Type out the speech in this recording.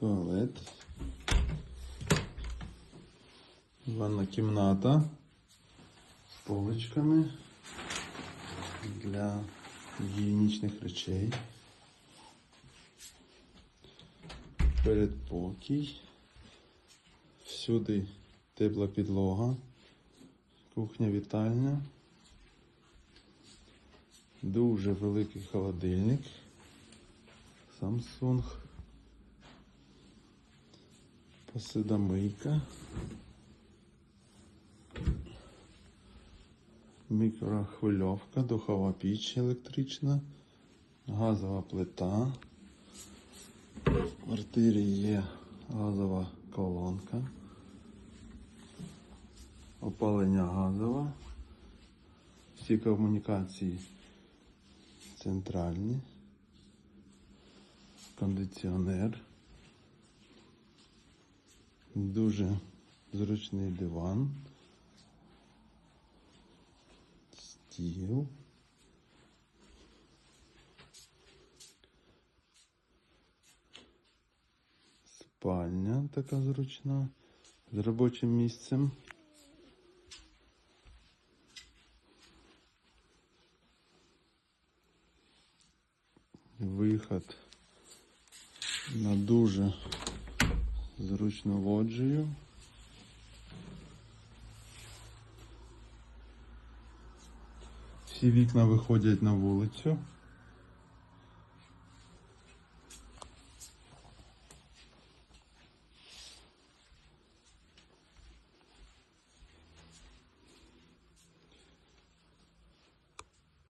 туалет. Ванна кімната з поличками для гігієнічних речей. Передпокій. Всюди тепла підлога. Кухня вітальня. Дуже великий холодильник. Samsung. Посудомийка. Мікрохвильовка, духова піч електрична, газова плита. В квартирі є газова колонка. Опалення газове. Всі комунікації центральні. Кондиціонер. Дуже зручний диван. Стіл. Спальня така зручна з робочим місцем. Виход на дуже зручну воджую. Всі вікна виходять на вулицю.